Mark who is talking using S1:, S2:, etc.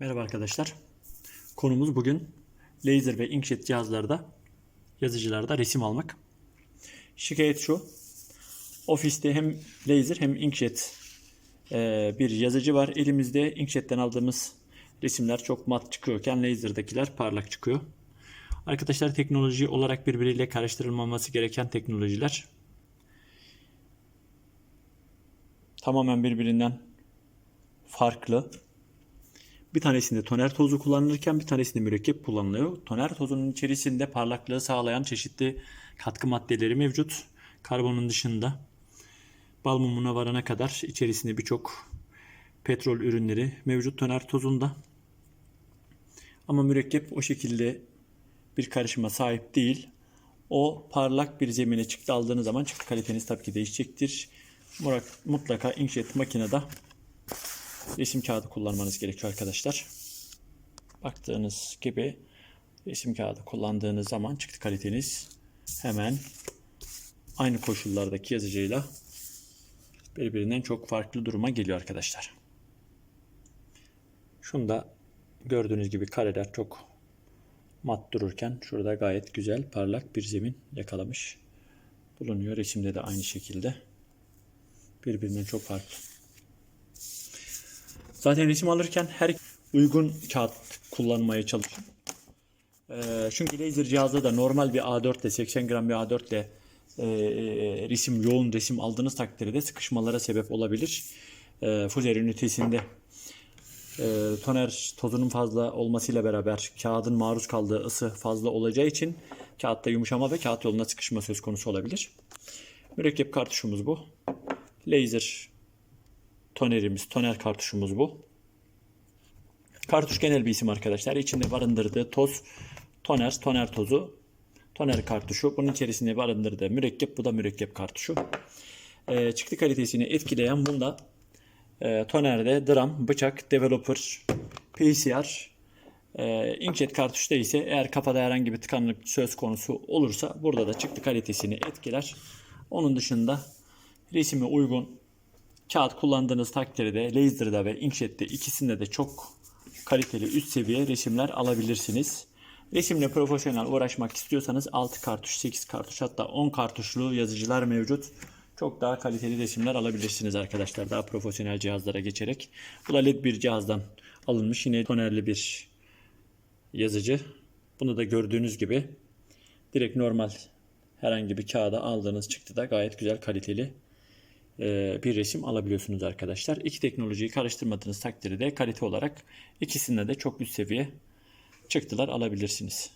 S1: Merhaba arkadaşlar. Konumuz bugün laser ve inkjet cihazlarda, yazıcılarda resim almak. Şikayet şu. Ofiste hem laser hem inkjet e, bir yazıcı var. Elimizde inkjetten aldığımız resimler çok mat çıkıyorken laser'dakiler parlak çıkıyor. Arkadaşlar teknoloji olarak birbiriyle karıştırılmaması gereken teknolojiler. Tamamen birbirinden farklı. Bir tanesinde toner tozu kullanılırken bir tanesinde mürekkep kullanılıyor. Toner tozunun içerisinde parlaklığı sağlayan çeşitli katkı maddeleri mevcut. Karbonun dışında bal mumuna varana kadar içerisinde birçok petrol ürünleri mevcut toner tozunda. Ama mürekkep o şekilde bir karışıma sahip değil. O parlak bir zemine çıktı aldığınız zaman çıktı kaliteniz tabii ki değişecektir. Mutlaka inkjet makinede resim kağıdı kullanmanız gerekiyor arkadaşlar. Baktığınız gibi resim kağıdı kullandığınız zaman çıktı kaliteniz hemen aynı koşullardaki yazıcıyla birbirinden çok farklı duruma geliyor arkadaşlar. Şunda gördüğünüz gibi kareler çok mat dururken şurada gayet güzel parlak bir zemin yakalamış bulunuyor. Resimde de aynı şekilde birbirinden çok farklı. Zaten resim alırken her uygun kağıt kullanmaya çalışın. Ee, çünkü laser cihazda da normal bir A4 ile 80 gram bir A4 ile e, e, resim yoğun resim aldığınız takdirde sıkışmalara sebep olabilir. E, Fuzer ünitesinde e, toner tozunun fazla olmasıyla beraber kağıdın maruz kaldığı ısı fazla olacağı için kağıtta yumuşama ve kağıt yoluna sıkışma söz konusu olabilir. Mürekkep kartuşumuz bu. Laser tonerimiz, toner kartuşumuz bu. Kartuş genel bir isim arkadaşlar. İçinde barındırdığı toz, toner, toner tozu, toner kartuşu. Bunun içerisinde barındırdığı mürekkep, bu da mürekkep kartuşu. Ee, çıktı kalitesini etkileyen bunda e, tonerde dram, bıçak, developer, PCR, e, inkjet kartuşta ise eğer kafada herhangi bir tıkanıklık söz konusu olursa burada da çıktı kalitesini etkiler. Onun dışında resime uygun kağıt kullandığınız takdirde laser'da ve inkjet'te ikisinde de çok kaliteli üst seviye resimler alabilirsiniz. Resimle profesyonel uğraşmak istiyorsanız 6 kartuş, 8 kartuş hatta 10 kartuşlu yazıcılar mevcut. Çok daha kaliteli resimler alabilirsiniz arkadaşlar. Daha profesyonel cihazlara geçerek. Bu da LED bir cihazdan alınmış. Yine tonerli bir yazıcı. Bunu da gördüğünüz gibi direkt normal herhangi bir kağıda aldığınız çıktı da gayet güzel kaliteli bir resim alabiliyorsunuz arkadaşlar. İki teknolojiyi karıştırmadığınız takdirde kalite olarak ikisinde de çok üst seviye çıktılar alabilirsiniz.